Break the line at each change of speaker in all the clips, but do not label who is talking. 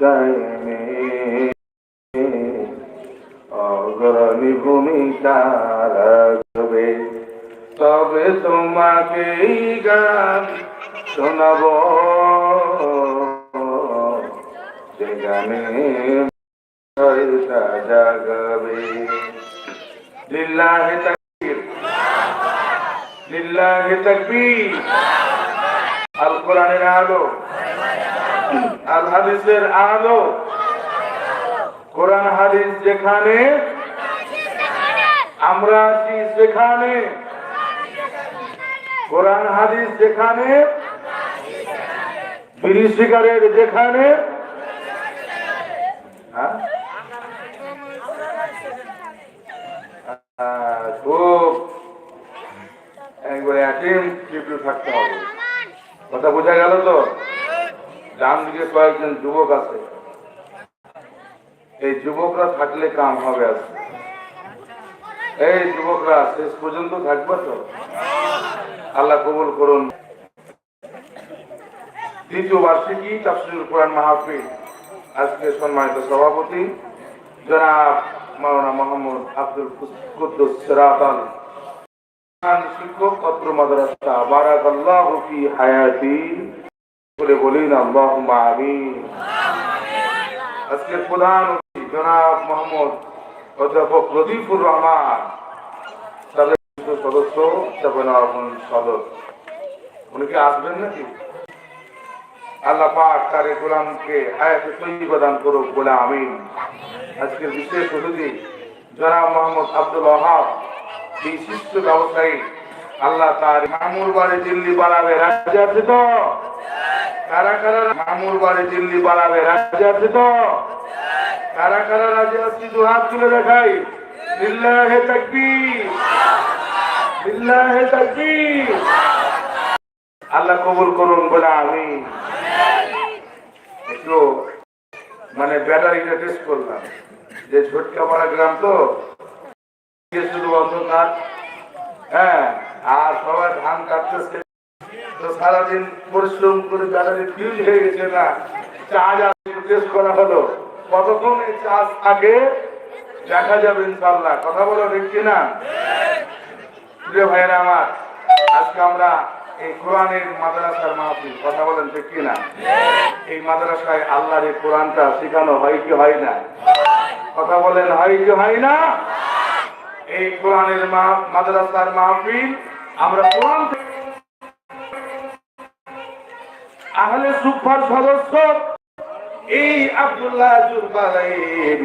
কায়েমে অগ্রণী ভূমিকা রাখবে। তবে তোমাকে গান শোনাব। সে গানে জাগাবে। লিল্লাহি তাকবীর। লিল্লাহি তাকবীর। আল কোরআনের আলো। আল হাদিসের আলো। কোরআন, হাদিস যেখানে, আমরা আছি সেখানে। কোরআন, হাদিস যেখানে শিকারের যেখানে। হ্যাঁ? খুব। একবারে থাকতে হবে। কথা বোঝা গেল তো? ডান দিকে কয়েকজন যুবক আছে। এই যুবকরা থাকলে কাম হবে আজকে এই যুবকরা, শেষ পর্যন্ত থাকবে তো? আল্লাহ কবুল করুন। দ্বিতীয় বার্ষিকী তাফসিরুল কোরআন মাহফিল। আজকে সম্মানিত সভাপতি, জনাব মাওলানা মোহাম্মদ আব্দুল কুদ্দুস সিরাতাল। শিক্ষক, পত্র মাদ্রাসা, বারাকাল্লাহু ফি হায়াতি। বলে বলিন, আল্লাহুম্মা আমিন। আজকের প্রধান জনাব মোহাম্মদ অধ্যাপক রহমান আল্লাহ তার আজকের বিশেষ জনাব আব্দুল বিশিষ্ট ব্যবসায়ী, আল্লাহ তার মামুর বাড়ি দিল্লি বাড়াবে রাজ্য আছে তো কারা কারা মামুর বাড়ি দিল্লি রাজ্য আছে তো? কারা কারা রাজ্য আছে দু হাত তুলে দেখাই। লিল্লাহে তাকবীর। লিল্লাহে আল্লাহ কবুল করুন বলে আমি একটু মানে ব্যাটারিটা টেস্ট করলাম। যে ছোটকা পাড়া গ্রাম তো? শুধু অন্ধকার। হ্যাঁ আর সবাই ধান কাটতেছে। সারাদিন পরিশ্রম করে ব্যাটারি ফিউজ হয়ে গেছে না, চার্জ টেস্ট করা হলো। কতক্ষণ এই চার্জ থাকে? দেখা যাবে ইনশাল্লাহ কথা বলো কিনা? প্রিয় ভাইয়েরা আমার, আজকে আমরা এই কোরআনের মাদ্রাসার মাহফিল, কথা বলেন ঠিক কিনা? এই মাদ্রাসায় আল্লাহর এই কোরআনটা শেখানো হয় কি হয় না? কথা বলেন হয় কি হয় না? এই কোরআনের মাদ্রাসার মাহফিল আমরা কোরআন থেকে আহলে সুফার সদস্য এই আব্দুল্লাহ জুরবালাইন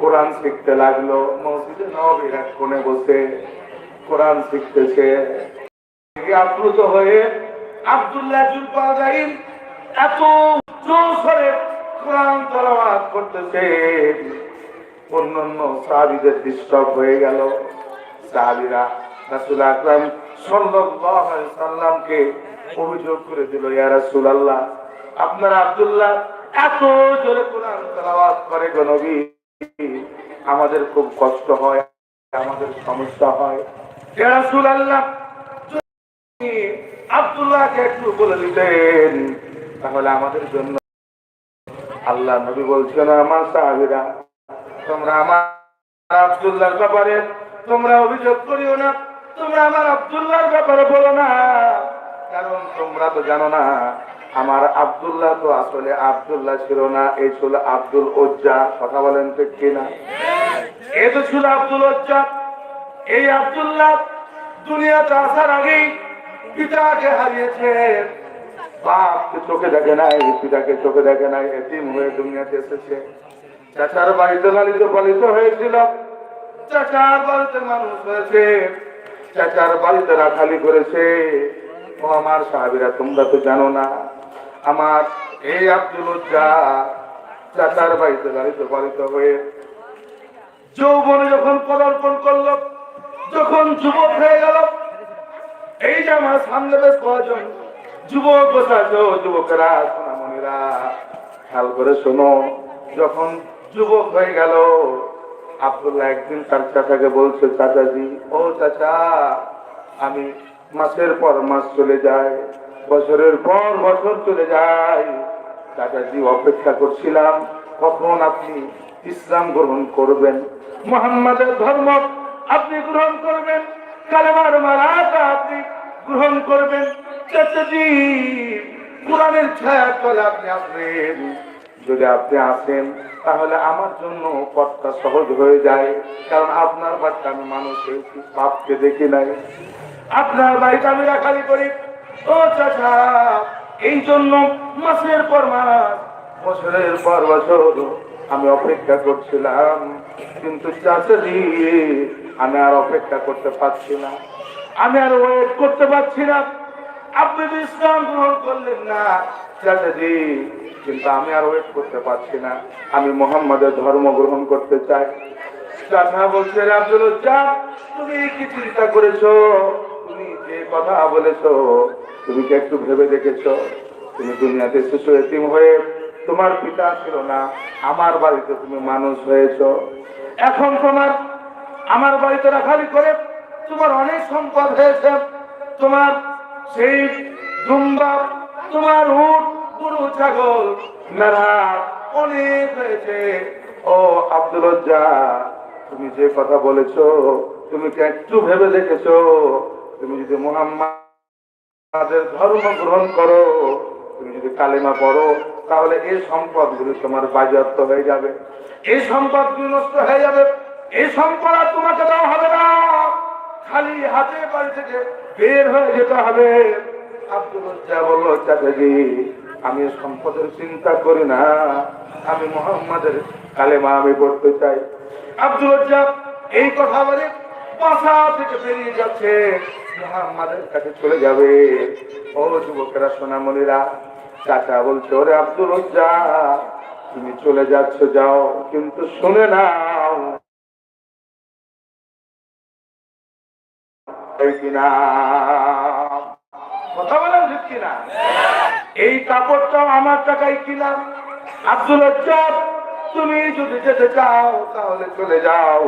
কোরআন শিখতে লাগল, মসজিদে নবীর কোণে বসে কোরআন শিখতেছে। আপ্লুত হয়ে আব্দুল্লাহ জুলপালাইন এত স্বরে কোরআন তেলাওয়াত করতেছে। অন্যান্য সাহাবীদের ডিস্টার্ব হয়ে গেল। সাহাবীরা রাসূল আকরাম সাল্লাল্লাহু আলাইহি সাল্লামকে অভিযোগ করে দিল, ইয়া রাসূলুল্লাহ, আপনার আব্দুল্লাহ, এত জোরে কোরআন করে গো নবী। আমাদের খুব কষ্ট হয়, আমাদের সমস্যা হয়। ইয়া যদি আব্দুল্লাহকে একটু বলে দিতেন, তাহলে আমাদের জন্য আল্লাহ নবী বলছেন, আমার সাহাবীরা, তোমরা আমার আব্দুল্লাহর ব্যাপারে তোমরা অভিযোগ করিও না, তোমরা আমার আব্দুল্লাহর ব্যাপারে বলো না। কারণ তোমরা তো জানো না, আমার আব্দুল্লাহ তো আসলে আব্দুল্লাহ ছিল না এই ছিল আব্দুল ওজ্জা। কথা বলেন তো কিনা? এ তো ছিল আব্দুল ওজ্জা। এই আব্দুল্লাহ দুনিয়াতে আসার আগেই পিতাকে হারিয়েছে। বাপকে চোখে দেখে নাই, পিতাকে চোখে দেখে নাই, এতিম হয়ে দুনিয়াতে এসেছে। চাচার বাড়িতে লালিত পালিত হয়েছিল। চাচার বাড়িতে মানুষ হয়েছে। চাচার বাড়িতে রাখালি করেছে। ও আমার সাহাবিরা, তোমরা তো জানো না, আমার এই আব্দুল চাচার বাড়িতে লালিত পালিত হয়ে যৌবনে যখন পদার্পণ করল, যখন যুবক হয়ে গেল, এই যে আমার সামনে বেশ কজন যুবক যুবকেরা, সোনামণিরা, খেয়াল করে শোনো, যখন যুবক হয়ে গেল, আব্দুল্লাহ একদিন তার চাচাকে বলছে, চাচাজি, ও চাচা, আমি মাসের পর মাস চলে যায়, বছরের পর বছর চলে যায়। চাচাজি অপেক্ষা করছিলাম, কখন আপনি ইসলাম গ্রহণ করবেন? মোহাম্মদের ধর্ম আপনি গ্রহণ করবেন, কালেমার মারাটা আপনি গ্রহণ করবেন। চাচাজি, কোরআনের ছায়া তলে আপনি আসবেন। যদি আপনি আসেন, তাহলে আমার জন্য পথটা সহজ হয়ে যায়, কারণ আপনার বাড়িতে আমি মানুষের বাপকে দেখি নাই। আপনার বাড়িতে আমি রাখালি করি। ও চাচা এই জন্য মাসের পর মাস বছরের পর বছর আমি অপেক্ষা করছিলাম। কিন্তু চাচা আমি আর অপেক্ষা করতে পারছি না। আমি আর ওয়েট করতে পারছি না। আপনি তো ইসলাম গ্রহণ করলেন না। চাচাজি কিন্তু আমি আর ওয়েট করতে পারছি না। আমি মোহাম্মদের ধর্ম গ্রহণ করতে চাই। চাচা বলছে আব্দুল উজ্জাব, তুমি কি চিন্তা করেছ? যে কথা বলেছ, তুমি কি একটু ভেবে দেখেছ? তুমি দুনিয়াতে শিশু এতিম হয়ে তোমার পিতা ছিল না, আমার বাড়িতে তুমি মানুষ হয়েছো। এখন তোমার, আমার বাড়িতে রাখালি করে তোমার অনেক সম্পদ হয়েছে। তোমার সেই দুম্বা, তোমার উট, গরু, ছাগল, মেরা অনেক হয়েছে। ও আব্দুল তুমি যে কথা বলেছ, তুমি কি একটু ভেবে দেখেছ? তুমি যদি মোহাম্মদের ধর্ম গ্রহণ করো, তুমি যদি কালেমা পড়ো, তাহলে এই সম্পদগুলি তোমার বাজেয়াপ্ত হয়ে যাবে। এই সম্পদগুলি নষ্ট হয়ে যাবে। এই সম্পদ আর তোমাকে দেওয়া হবে না। খালি হাতে বাড়ি থেকে বের হয়ে যেতে হবে। আব্দুল বলল চাচাজি আমি সম্পদের চিন্তা করি না। আমি মোহাম্মদের কালেমা আমি পড়তে চাই। আব্দুল এই কথা বলে বাসা থেকে বেরিয়ে যাচ্ছে। কাছে চলে যাবে। ও যুবকেরা, সোনামণিরা, চাচা বলছে, ওরে আব্দুল তুমি চলে যাচ্ছ, যাও, কিন্তু শুনে এই কাপড়টাও আমার টাকায় কিনা। আব্দুল তুমি যদি যেতে চাও, তাহলে চলে যাও।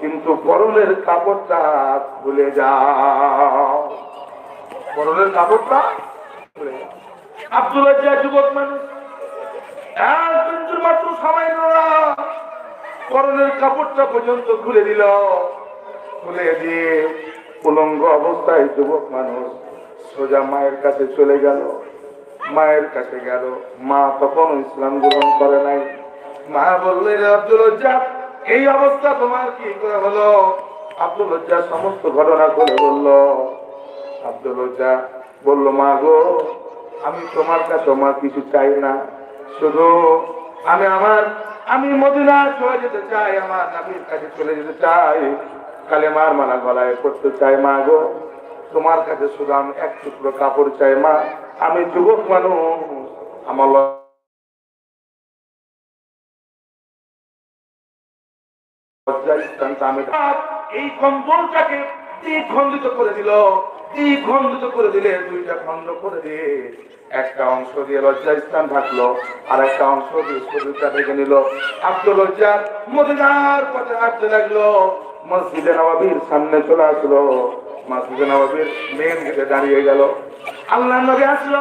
কিন্তু পরনের কাপড়টা ভুলে যাও। পরনের কাপড়টা ভুলে যাও। আব্দুল যুবক মানুষ কাপড়টা পর্যন্ত খুলে খুলে দিয়ে উলঙ্গ অবস্থায় যুবক মানুষ সোজা মায়ের কাছে চলে গেল। মায়ের কাছে গেল। মা তখন ইসলাম গ্রহণ করে নাই। মা বললেন আব্দুল এই অবস্থা তোমার কি করে হলো? আব্দুল রজ্জাক সমস্ত ঘটনা করে বলল, আব্দুল রজ্জাক বলল, মা গো, আমি তোমার কাছে আমার কিছু চাই না। শুধু আমি আমার, আমি মদিনা চলে যেতে চাই, আমার নাবির কাছে চলে যেতে চাই কালে মার মালা গলায় করতে চাই, মা গো। তোমার কাছে শুধু আমি এক টুকরো কাপড় চাই, মা। আমি যুবক মানুষ, আমার এই দ্বিখণ্ডিত করে দিল। দ্বিখণ্ডিত করে দিলে দুইটা করে একটা অংশ দিয়ে থাকল আর একটা অংশ দিয়ে নিল। আব্দুল মদিনার পথে হাঁটতে লাগল। মসজিদে নবাবির সামনে চলে আসলো। মসজিদে নবাবির মেন গেটে দাঁড়িয়ে গেল। আল্লাহ নবী আসলো।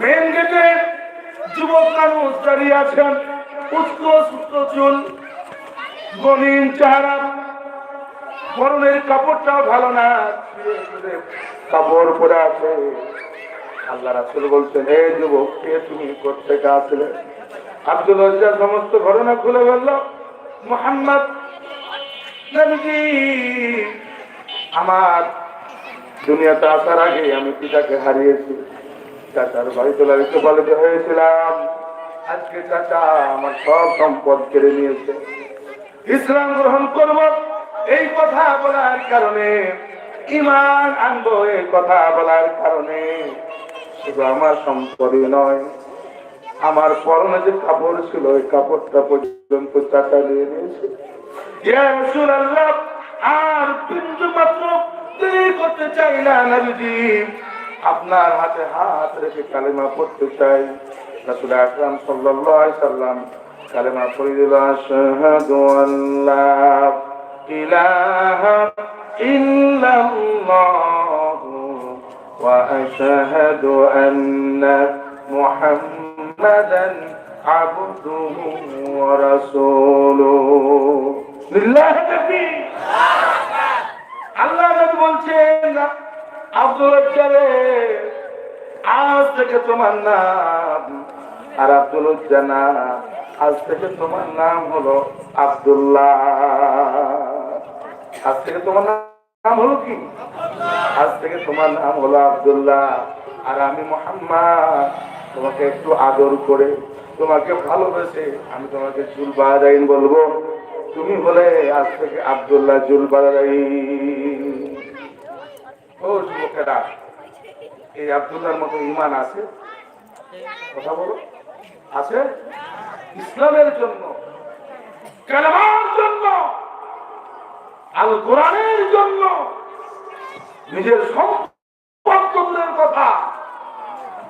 মেন গেটে যুবক মানুষ দাঁড়িয়ে আছেন। উস্কো সুস্থ চুল গণিন চেহারা পরনের কাপড়টাও ভালো না। কাপড় পরে আছে। আল্লাহ রাসুল বলছেন হে যুবক, কে তুমি? কোথেকে আসলে? আব্দুল রজ্জা সমস্ত ঘটনা খুলে বলল, মোহাম্মদ আমার দুনিয়াতে আসার আগে আমি পিতাকে হারিয়েছি। চাচার বাড়িতে লালিত পালিত হয়েছিলাম। আজকে চাচা আমার সব সম্পদ কেড়ে নিয়েছে। ইসলাম গ্রহণ করব, এই কথা বলার কারণে ইমান আনব এই কথা বলার কারণে। শুধু আমার সম্পদই নয়, আমার পরনে যে কাপড় ছিল, ওই কাপড়টা পর্যন্ত চাচা দিয়ে নিয়েছে আর বিন্দু মাত্র করতে চাই না নবীজি। আপনার হাতে হাত রেখে কালেমা পড়তে চাই। রাসূল আকরাম সাল্লাল্লাহু আলাইহি সাল্লাম কালেমা পড়ে দিল আশহাদু আল্লাহ ইলাহা ইল্লাল্লাহ ওয়া আশহাদু আন্না মুহাম্মাদান আবদুহু ওয়া রাসূলুহু লিল্লাহি তাকবীর আল্লাহ নবী বলছেন, আব্দুল রাজ্জাকে আজ থেকে তোমার নাম আর আব্দুল উজ্জা আজ থেকে তোমার নাম হলো আব্দুল্লাহ। আজ থেকে তোমার নাম হলো কি? আজ থেকে তোমার নাম হলো আব্দুল্লাহ। আর আমি মোহাম্মদ, তোমাকে একটু আদর করে, তোমাকে ভালোবেসে আমি তোমাকে চুল বাজাইন বলব। তুমি বলে আজ থেকে আব্দুল্লাহ চুল বাজাইন ও যুবকেরা, এই আব্দুল্লাহর মতো ইমান আছে? কথা বলো। আছে? ইসলামের জন্য, কালামার জন্য, আল কোরআনের জন্য নিজের সম্পদের কথা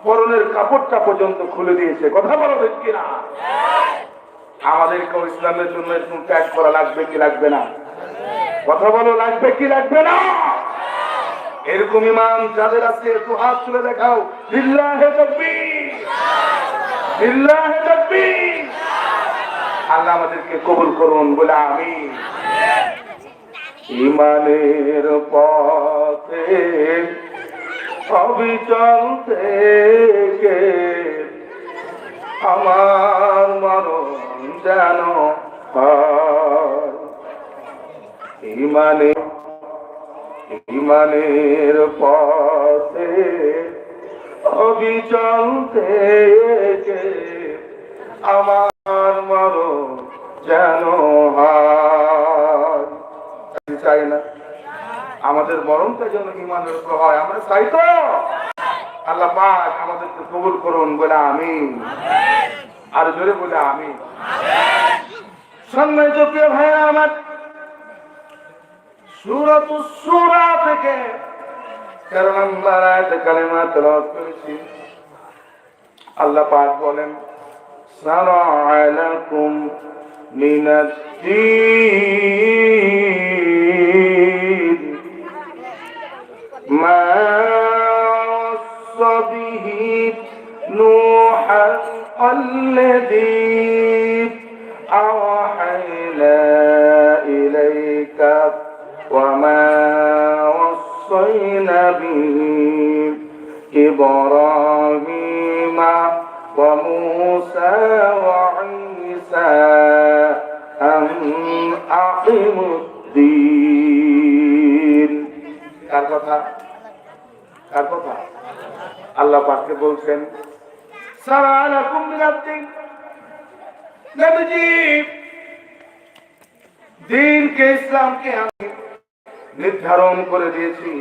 পরনের কাপড়টা পর্যন্ত খুলে দিয়েছে। কথা বলো ঠিক কিনা? আমাদেরকেও ইসলামের জন্য এরকম ত্যাগ করা লাগবে কি লাগবে না? কথা বলো, লাগবে কি লাগবে না? এরকম ইমান যাদের আছে, একটু হাত তুলে দেখাও। লিল্লাহে তাকবীর। আমাদেরকে কবুল করুন, বলে আমি ইমানের পথে অবিচল থেকে আমার মরণ যেন। ইমানে ইমানের পথে অবিচল থেকে আমার মরণ যেন। চাই না আমাদের মরণটা যেন ইমানের উপর হয়, আমরা চাই তো। আল্লাহ পাক আমাদেরকে কবুল করুন, বলে আমি আর জোরে বলে আমি সম্মানিত প্রিয় ভাই আমার সুরত সুরা থেকে তেরো নম্বর আয়াতে কালেমা তেলাওয়াত করেছি আল্লাহ পাক বলেন সারা'a লাকুম من الدين ما وصى به نوحا الذي أوحينا إليك وما وصينا به إبراهيم وموسى وعيسى أن أقيموا الدين কার কথা কার কথা আল্লাহ পাককে বলছেন সালালাকুম মিনাদ্দিন নবীজি দিনকে ইসলামকে আমি নির্ধারণ করে দিয়েছি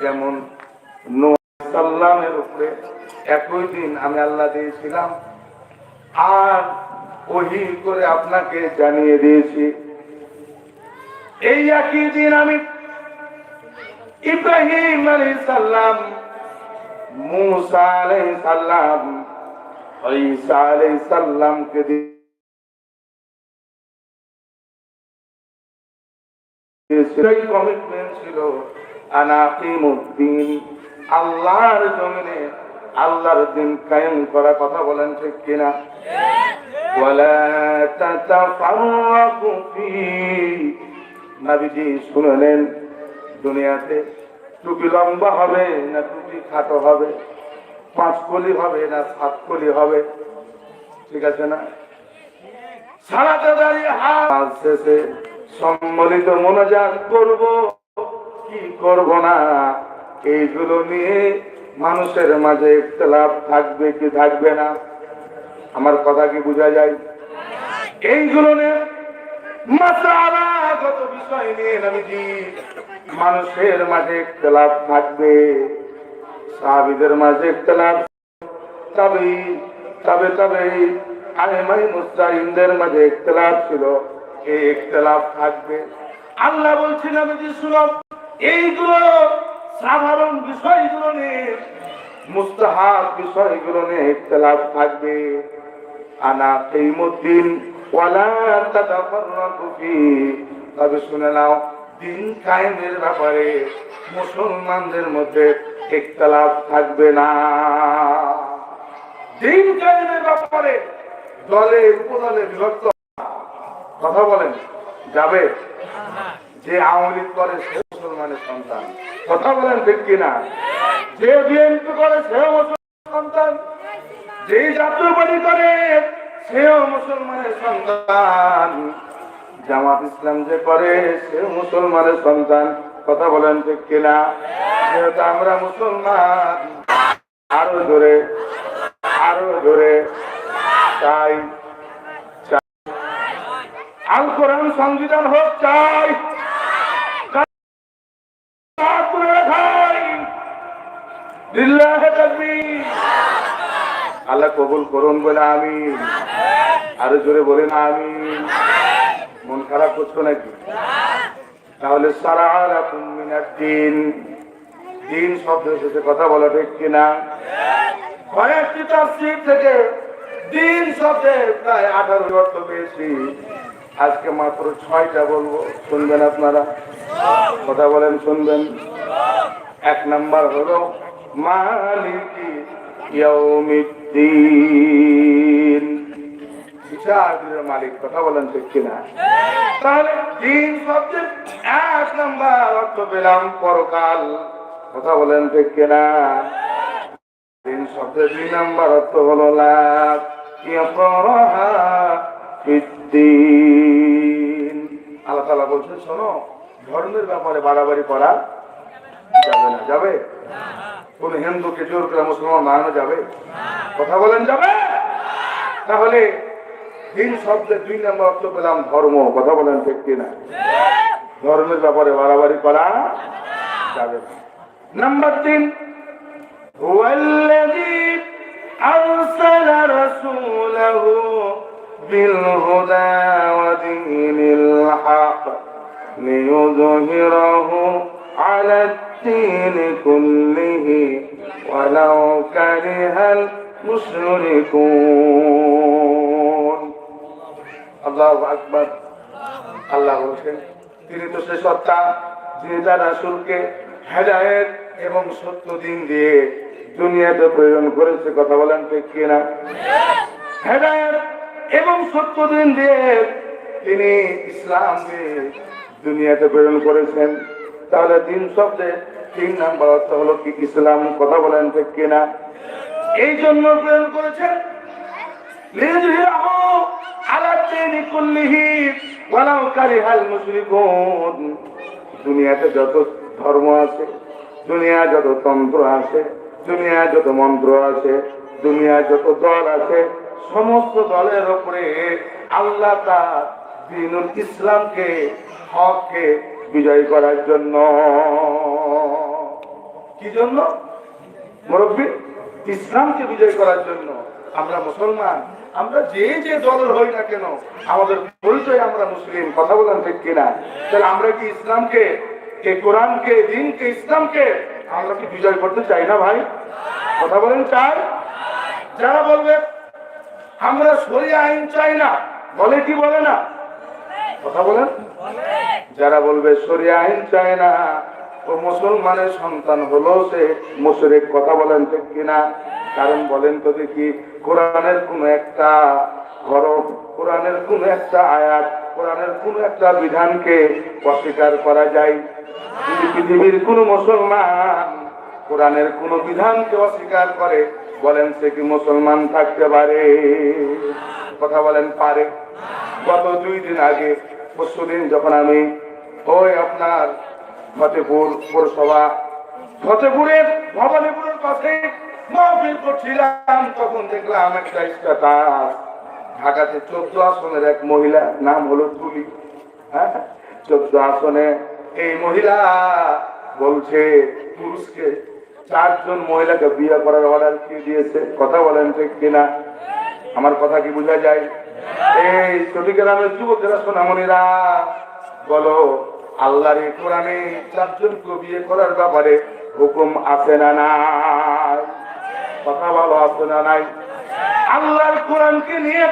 যেমন নূহ উপরে একই দিন আমি আল্লাহ দিয়েছিলাম। আর ওহি করে আপনাকে জানিয়ে দিয়েছি। এই একই দিন আমি ইব্রাহিম আলাইহিস সালাম, মুসা আলাইহিস সালাম, ঈসা আলাইহিস সালামকে দিয়েছিলেন কমিটমেন্ট ছিল আল্লাহর জমিনে আল্লাহর দিন কায়েম করার কথা বলেন ঠিক কিনা? ফি। শুনলেন দুনিয়াতে টুপি লম্বা হবে না টুপি খাটো হবে? পাঁচ কলি হবে না সাত কলি হবে? ঠিক আছে না? সারাতে দাঁড়িয়ে হাত শেষে সম্মিলিত মনোজাত করব। কি করব না? এইগুলো নিয়ে মানুষের মাঝে ইখতলাফ থাকবে কি থাকবে না? আমার কথা কি বোঝা যায়? এইগুলো নিয়ে মানুষের মাঝে ইখতলাফ থাকবে? সাহাবীদের মাঝে ইখতলাফ? তবে তবে তবে আইমাই মুস্তাহিনদের মাঝে ইখতলাফ ছিল। এই ইখতলাফ থাকবে। আল্লাহ বলছেন নবীজি শুনো এইগুলো সাধারণ বিষয়গুলো নিয়ে, মুস্তাহাব বিষয়গুলো নিয়ে ইখতলাফ থাকবে। আনা তবে শুনে নাও, দিন কায়েমের ব্যাপারে মুসলমানদের মধ্যে ইখতলাফ থাকবে না। দিন কায়েমের ব্যাপারে দলে, উপদলে বিভক্ত। কথা বলেন, যাবে? যে আওয়ামী করে মুসলমানের সন্তান। কথা বলেন ঠিক কিনা? যে বিএনপি করে সেও মুসলমানের সন্তান। যে জাতীয়বাদী করে সেও মুসলমানের সন্তান। জামাত ইসলাম যে করে সে মুসলমানের সন্তান। কথা বলেন ঠিক কিনা? যেহেতু আমরা মুসলমান, আরও জোরে আরও জোরে। চাই। আল কোরআন সংবিধান হোক, চাই। আল্লাহ কবুল করুন বলে আমি আরও জোরে বলেন আমি মন খারাপ করছ নাকি? তাহলে সারা দিন। দিন শব্দ এসেছে, কথা বলা ঠিক কিনা? কয়েকটি থেকে দিন শব্দে প্রায় আঠারো অর্থ পেয়েছি। আজকে মাত্র ছয়টা বলব। শুনবেন আপনারা। কথা বলেন, শুনবেন। এক নাম্বার হলো, মালিকি ইয়াউমিদ্দিন। বিচারের মালিক, কথা বলেন ঠিক কিনা? তাহলে দিন সবচেয়ে এক নাম্বার অর্থ পেলাম পরকাল, কথা বলেন ঠিক কিনা? তিন শব্দের দুই নাম্বার অর্থ হলো লাভ আল্লাহ তাআলা বলছেন, শোনো ধর্মের ব্যাপারে বাড়াবাড়ি করা যাবে না যাবে কোন হিন্দুকে জোর করে মুসলমান বানানো যাবে কথা বলেন যাবে তাহলে দিন শব্দের দুই নম্বর অর্থ পেলাম ধর্ম কথা বলেন ঠিক কিনা ধর্মের ব্যাপারে বাড়াবাড়ি করা যাবে না নাম্বার তিন هو الذي أرسل رسوله بالهدى ودين الحق ليظهره على الدين كله ولو كره المشركون الله أكبر আল্লাহ বলছেন তিনি তো সে সত্তা যিনি তার রাসূলকে হেদায়েত এবং সত্য দিন দিয়ে দুনিয়াতে প্রেরণ করেছে কথা বলেন ঠিক কিনা হেদায়েত এবং সত্য দিন দিয়ে তিনি ইসলাম দিয়ে দুনিয়াতে প্রেরণ করেছেন। তাহলে দিন শব্দে তিন নাম্বার অর্থ হলো কি, ইসলাম কথা বলেন ঠিক কিনা? এই জন্য প্রেরণ করেছেন। দুনিয়াতে যত ধর্ম আছে, দুনিয়া যত তন্ত্র আছে, দুনিয়া যত মন্ত্র আছে, দুনিয়া যত দল আছে, সমস্ত দলের ওপরে আল্লাহ তা দিনুল ইসলামকে হককে বিজয় করার জন্য। কি জন্য? মুরব্বী, ইসলামকে বিজয় করার জন্য। আমরা মুসলমান, আমরা যে যে দলের হই না কেন, আমাদের পরিচয় আমরা মুসলিম, কথা বলেন ঠিক কিনা? তাহলে আমরা কি ইসলামকে, কে কোরআনকে, দিনকে, ইসলামকে, আমরা কি বিজয় করতে চাই না ভাই? কথা বলেন চাই? যারা বলবে, আমরা সরিয়া আইন চাই না। বলে কি বলে না? কথা বলেন। যারা বলবে সরিয়া আইন চায় না। ও মুসলমানের সন্তান হলো সে মুশরিক। কথা বলেন ঠিক কিনা? কারণ বলেন তো দেখি, কোরআনের কোন একটা হরফ কোরআনের কোন একটা আয়াত, কোরআনের কোন একটা বিধানকে অস্বীকার করা যায়। পৃথিবীর কোন মুসলমান কোরআনের কোন বিধানকে অস্বীকার করে, বলেন সে কি মুসলমান থাকতে পারে? কথা বলেন, পারে। গত দুই দিন আগে পরশু দিন যখন আমি ওই আপনার ফতেপুর পৌরসভা। ফতেপুরের ভবানীপুরের কাছে তখন দেখলাম একটা ঢাকাতে চোদ্দ আসনের এক নাম হলো হ্যাঁ? চোদ্দ আসনে এই মহিলা বলছে পুরুষকে চারজন মহিলাকে বিয়ে করার অর্ডার দিয়েছে? কথা বলেন ঠিক কিনা? আমার কথা কি বোঝা যায়? এই চট্টগ্রামের যুবকেরা, সোনামণিরা, বলো আল্লাহর কোরআনে চারজনকে বিয়ে করার ব্যাপারে হুকুম আছে না নাই? কথা বলো, আছে না নাই? আল্লাহর কোরআনকে নিয়ে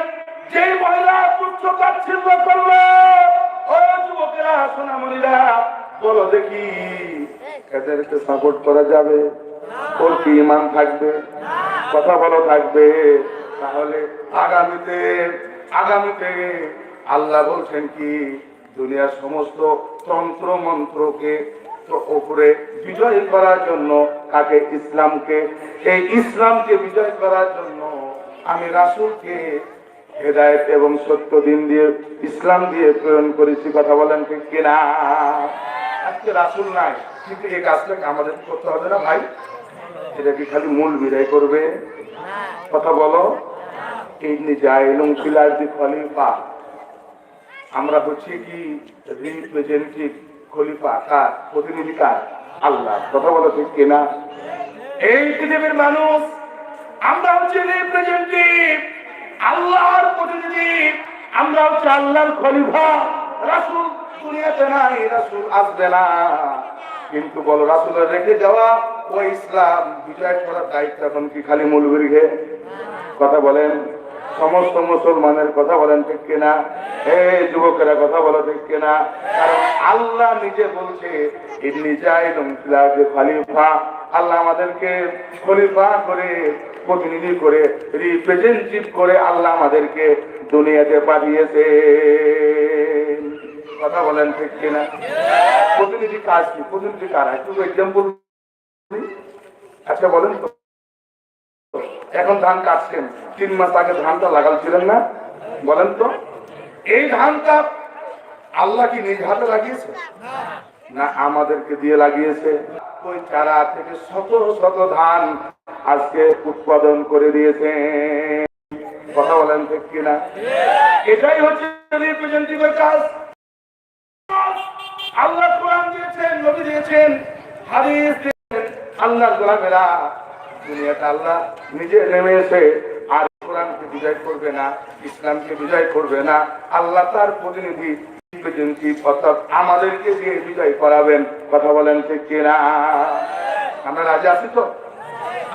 যে মহিলা তুচ্ছ তাচ্ছিল্য করল বলো দেখি সাপোর্ট করা যাবে? ইমান থাকবে? কথা থাকবে? তাহলে আগামীতে আগামীতে আল্লাহ বলছেন কি, দুনিয়ার সমস্ত তন্ত্র মন্ত্রকে উপরে বিজয় করার জন্য কাকে? ইসলামকে। এই ইসলামকে বিজয় করার জন্য আমি রাসূলকে হেদায়েত এবং সত্য দিন দিয়ে, ইসলাম দিয়ে প্রেরণ করেছি। কথা বলেন ঠিক কিনা? আজকে রাসূল নাই, কিন্তু এই কাজটা আমাদের করতে হবে না ভাই? এটা কি খালি মূল বিদায় করবে? কথা বলো। এই নিজাইলুম ফিলার দি খলিফা আমরা হচ্ছি কি রিপ্রেজেন্টেটিভ খলিফা কার? প্রতিনিধি কার? আল্লাহ। কথা বলো ঠিক কিনা এই পৃথিবীর মানুষ, আমরা হচ্ছে রিপ্রেজেন্টেটিভ আল্লাহর প্রতিনিধি। আমরা হচ্ছে আল্লাহর খলিফা। রাসূল দুনিয়াতে নাই, রাসূল আসবে না। কিন্তু বলো, রাসূলের রেখে যাওয়া ও ইসলাম, বিজয় করার দায়িত্ব এখন কি খালি মৌলবীর কথা বলেন। সমস্ত মুসলমানের কথা বলেন, ঠিক কিনা? এই যুবকেরা কথা বলো, ঠিক কিনা? কারণ আল্লাহ নিজে বলছে ফিল আল্লাহ আমাদেরকে খলিফা করে, প্রতিনিধি করে রিপ্রেজেন্টেটিভ করে আল্লাহ আমাদেরকে দুনিয়াতে পাঠিয়েছে কথা বলেন, ঠিক কিনা? প্রতিনিধি কাজ কি? প্রতিনিধি কারা? একটু এক্সাম্পল আচ্ছা বলেন তো। এখন ধান কাটছেন। তিন মাস আগে ধানটা লাগাল ছিলেন না? বলেন তো। এই ধানটা আল্লাহ কি নিজ হাতে লাগিয়েছে? না, আমাদেরকে দিয়ে লাগিয়েছে। ওই চারা থেকে শত শত ধান আজকে উৎপাদন করে দিয়েছে। কথা বলেন ঠিক কিনা? এটাই হচ্ছে রিপ্রেজেন্টেটিভের কাজ। আল্লাহ কোরআন দিয়েছেন, নবী দিয়েছেন, হাদিস দিয়েছেন, আল্লাহর গোলামেরা দুনিয়াটা আল্লাহ নিজে নেমে এসে আর কোরআনকে বিজয় করবে না, ইসলামকে বিজয় করবে না। আল্লাহ তার প্রতিনিধি আমাদেরকে দিয়ে বিজয় করাবেন। কথা বলেন ঠিক কেনা? আমরা রাজি আছি তো?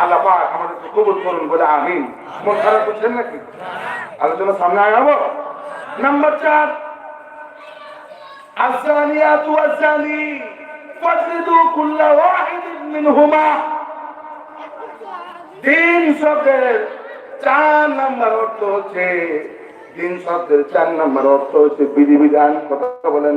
আল্লাহ পাক আমাদেরকে কবুল করুন বলে আমি মন খারাপ করছেন নাকি? আলোচনা সামনে আগাব? নাম্বার চার। আসানিয়াতু আসানি ফাজলিদু কুল্লা ওয়াহিদিন মিনহুমা। দিন শব্দের চার নাম্বার অর্থ হচ্ছে, দিন শব্দের চার নাম্বার অর্থ হচ্ছে বিধিবিধান, কথা বলেন।